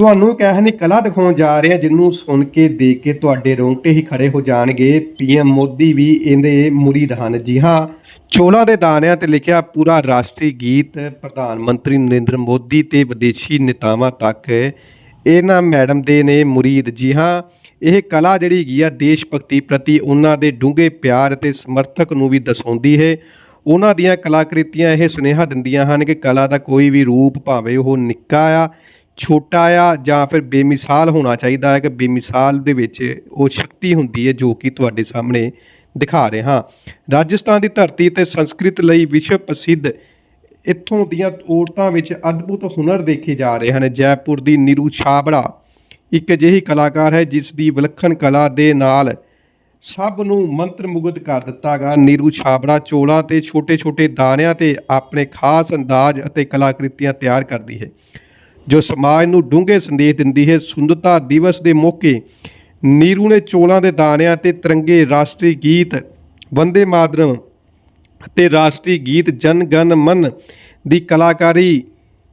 ਤੁਹਾਨੂੰ ਇੱਕ ਇਹੋ ਜਿਹੀ ਕਲਾ ਦਿਖਾਉਣ ਜਾ ਰਹੇ ਹਾਂ ਜਿਹਨੂੰ ਸੁਣ ਕੇ, ਦੇਖ ਕੇ ਤੁਹਾਡੇ ਰੋਂਗਟੇ ਹੀ ਖੜੇ ਹੋ ਜਾਣਗੇ। ਪੀਐਮ ਮੋਦੀ ਵੀ ਇਹਦੇ ਮੁਰੀਦ ਹਨ। ਜੀ ਹਾਂ, ਚੋਲਾ ਦੇ ਦਾਣਿਆਂ ਤੇ ਲਿਖਿਆ ਪੂਰਾ ਰਾਸ਼ਟਰੀ ਗੀਤ ਪ੍ਰਧਾਨ ਮੰਤਰੀ ਨਰਿੰਦਰ ਮੋਦੀ ਤੇ ਵਿਦੇਸ਼ੀ ਨੇਤਾਵਾਂ ਤੱਕ। ਇਹਨਾਂ ਮੈਡਮ ਦੇ ਨੇ ਮੁਰੀਦ। ਜੀ ਹਾਂ, ਇਹ ਕਲਾ ਜਿਹੜੀ ਹੈਗੀ ਆ, ਦੇਸ਼ ਭਗਤੀ ਪ੍ਰਤੀ ਉਹਨਾਂ ਦੇ ਡੂੰਘੇ ਪਿਆਰ ਅਤੇ ਸਮਰਥਕ ਨੂੰ ਵੀ ਦਰਸਾਉਂਦੀ ਹੈ। ਉਹਨਾਂ ਦੀਆਂ ਕਲਾਕ੍ਰਿਤੀਆਂ ਇਹ ਸੁਨੇਹਾ ਦਿੰਦੀਆਂ ਹਨ ਕਿ ਕਲਾ ਦਾ ਕੋਈ ਵੀ ਰੂਪ ਭਾਵੇਂ ਉਹ ਨਿੱਕਾ ਆ ਛੋਟਾ ਆ ਜਾਂ ਫਿਰ ਬੇਮਿਸਾਲ ਹੋਣਾ ਚਾਹੀਦਾ ਹੈ ਕਿ ਬੇਮਿਸਾਲ ਦੇ ਵਿੱਚ ਉਹ ਸ਼ਕਤੀ ਹੁੰਦੀ ਹੈ ਜੋ ਕਿ ਤੁਹਾਡੇ ਸਾਹਮਣੇ ਦਿਖਾ ਰਹੇ। ਹਾਂ ਰਾਜਸਥਾਨ ਦੀ ਧਰਤੀ ਤੇ ਸੰਸਕ੍ਰਿਤ ਲਈ ਵਿਸ਼ਵ ਪ੍ਰਸਿੱਧ ਇੱਥੋਂ ਦੀਆਂ ਔਰਤਾਂ ਵਿੱਚ ਅਦਭੁਤ ਹੁਨਰ ਦੇਖੇ ਜਾ ਰਹੇ ਹਨ। ਜੈਪੁਰ ਦੀ ਨੀਰੂ ਛਾਬੜਾ ਇੱਕ ਅਜਿਹੀ ਕਲਾਕਾਰ ਹੈ ਜਿਸ ਦੀ ਵਿਲੱਖਣ ਕਲਾ ਦੇ ਨਾਲ ਸਭ ਨੂੰ ਮੰਤਰਮੁਗਧ ਕਰ ਦਿੱਤਾ ਦਿੱਤਾਗਾ ਨੀਰੂ ਛਾਬੜਾ ਚੋਲਾ ਤੇ ਛੋਟੇ-ਛੋਟੇ ਦਾਣਿਆਂ ਤੇ ਆਪਣੇ ਖਾਸ ਅੰਦਾਜ਼ ਅਤੇ ਕਲਾਕ੍ਰਿਤੀਆਂ ਤਿਆਰ ਕਰਦੀ ਹੈ। ਜੋ ਸਮਾਜ ਨੂੰ ਡੂੰਘੇ ਸੰਦੇਸ਼ ਦਿੰਦੀ ਹੈ, ਸੁੰਦਰਤਾ ਦਿਵਸ ਦੇ ਮੌਕੇ ਨੀਰੂ ਨੇ ਚੋਲਾਂ ਦੇ ਦਾਣਿਆਂ ਤੇ ਤਿਰੰਗੇ ਰਾਸ਼ਟਰੀ ਗੀਤ ਵੰਦੇ ਮਾਦਰਮ ਅਤੇ ਰਾਸ਼ਟਰੀ ਗੀਤ ਜਨ ਗਨ ਮਨ ਦੀ ਕਲਾਕਾਰੀ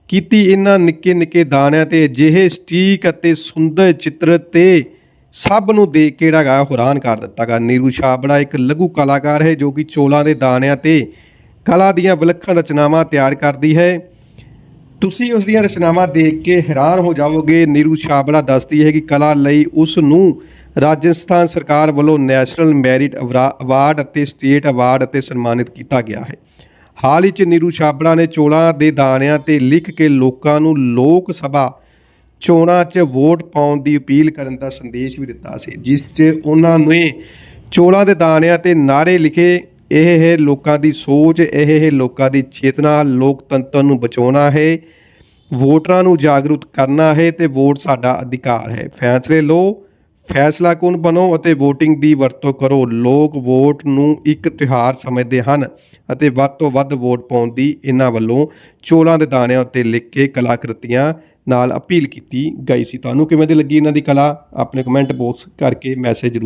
ਕੀਤੀ ਇਹਨਾਂ ਨਿੱਕੇ ਨਿੱਕੇ ਦਾਣਿਆਂ ਤੇ। ਅਜਿਹੇ ਸਟੀਕ ਅਤੇ ਸੁੰਦਰ ਚਿੱਤਰ ਤੇ ਸਭ ਨੂੰ ਦੇਖ ਕੇ ਜਿਹੜਾ ਗਾ ਹੈਰਾਨ ਕਰ ਦਿੱਤਾਗਾ ਨੀਰੂ ਛਾਬੜਾ ਇੱਕ ਲਘੂ ਕਲਾਕਾਰ ਹੈ ਜੋ ਕਿ ਚੋਲਾਂ ਦੇ ਦਾਣਿਆਂ ਤੇ ਕਲਾ ਦੀਆਂ ਵਿਲੱਖਣ ਰਚਨਾਵਾਂ ਤਿਆਰ ਕਰਦੀ ਹੈ। ਤੁਸੀਂ ਉਸ ਦੀਆਂ ਰਚਨਾਵਾਂ ਦੇਖ ਕੇ ਹੈਰਾਨ ਹੋ ਜਾਵੋਗੇ। ਨੀਰੂ ਛਾਬੜਾ ਦੱਸਦੀ ਹੈ ਕਿ ਕਲਾ ਲਈ ਉਸ ਨੂੰ ਰਾਜਸਥਾਨ ਸਰਕਾਰ ਵੱਲੋਂ ਨੈਸ਼ਨਲ ਮੈਰਿਟ ਅਵਰਾ- ਅਵਾਰਡ ਅਤੇ ਸਟੇਟ ਅਵਾਰਡ ਅਤੇ ਸਨਮਾਨਿਤ ਕੀਤਾ ਗਿਆ ਹੈ। ਹਾਲ ਹੀ ਚ ਨੀਰੂ ਛਾਬੜਾ ਨੇ ਚੋਲਾਂ ਦੇ ਦਾਣਿਆਂ ਤੇ ਲਿਖ ਕੇ ਲੋਕਾਂ ਨੂੰ ਲੋਕ ਸਭਾ ਚੋਣਾਂ 'ਚ ਵੋਟ ਪਾਉਣ ਦੀ ਅਪੀਲ ਕਰਨ ਦਾ ਸੰਦੇਸ਼ ਵੀ ਦਿੱਤਾ ਸੀ, ਜਿਸ 'ਚ ਉਹਨਾਂ ਨੇ ਚੋਲਾਂ ਦੇ ਦਾਣਿਆਂ ਤੇ ਨਾਰੇ ਲਿਖੇ ਇਹ ਹੈ ਲੋਕਾਂ ਦੀ ਸੋਚ, ਇਹ ਹੈ ਲੋਕਾਂ ਦੀ ਚੇਤਨਾ, ਲੋਕਤੰਤਰ ਨੂੰ ਬਚਾਉਣਾ ਹੈ, ਵੋਟਰਾਂ ਨੂੰ ਜਾਗਰੂਕ ਕਰਨਾ ਹੈ ਤੇ ਵੋਟ ਸਾਡਾ ਅਧਿਕਾਰ ਹੈ। ਫੈਸਲੇ ਲਓ, ਫੈਸਲਾ ਕੁਨ ਬਣੋ ਅਤੇ VOTING ਦੀ ਵਰਤੋਂ ਕਰੋ। ਲੋਕ ਵੋਟ ਨੂੰ ਇੱਕ ਤਿਉਹਾਰ ਸਮਝਦੇ ਹਨ ਅਤੇ ਵੱਧ ਤੋਂ ਵੱਧ ਵੋਟ ਪਾਉਣ ਦੀ ਇਹਨਾਂ ਵੱਲੋਂ ਚੋਲਾਂ ਦੇ ਦਾਣਿਆਂ ਉੱਤੇ ਲਿਖ ਕੇ ਕਲਾਕ੍ਰਿਤੀਆਂ ਨਾਲ ਅਪੀਲ ਕੀਤੀ ਗਈ ਸੀ। ਤੁਹਾਨੂੰ ਕਿਵੇਂ ਦੀ ਲੱਗੀ ਇਹਨਾਂ ਦੀ ਕਲਾ? ਆਪਣੇ ਕਮੈਂਟ ਬਾਕਸ ਕਰਕੇ ਮੈਸੇਜ ਜ਼ਰੂਰ